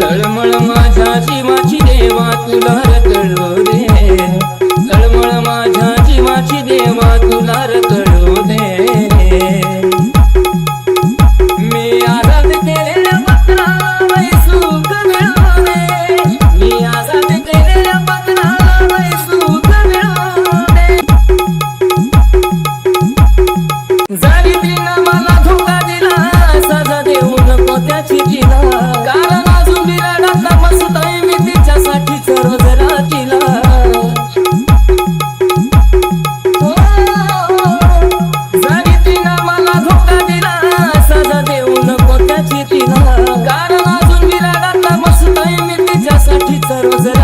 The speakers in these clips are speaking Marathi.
तळमळ माझ्या जीवाची देवा तुला Rosetta.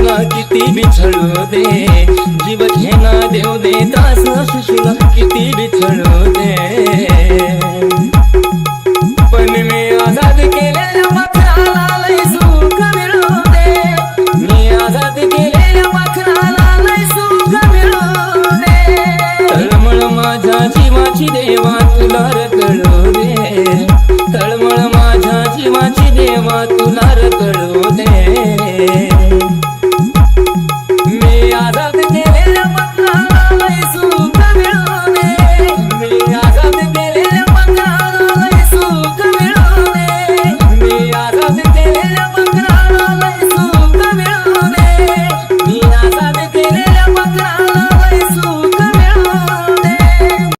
सुशीला किती बिछळू दे. जीव घेना देव दे. दास सुशीला किती बिछळू दे. पण मी आझाद केलेल्या मखराला सुख मिळू दे. मी आझाद केलेल्या मखराला लय सुख मिळू दे. तळमळ माझ्या जीवाची देवा.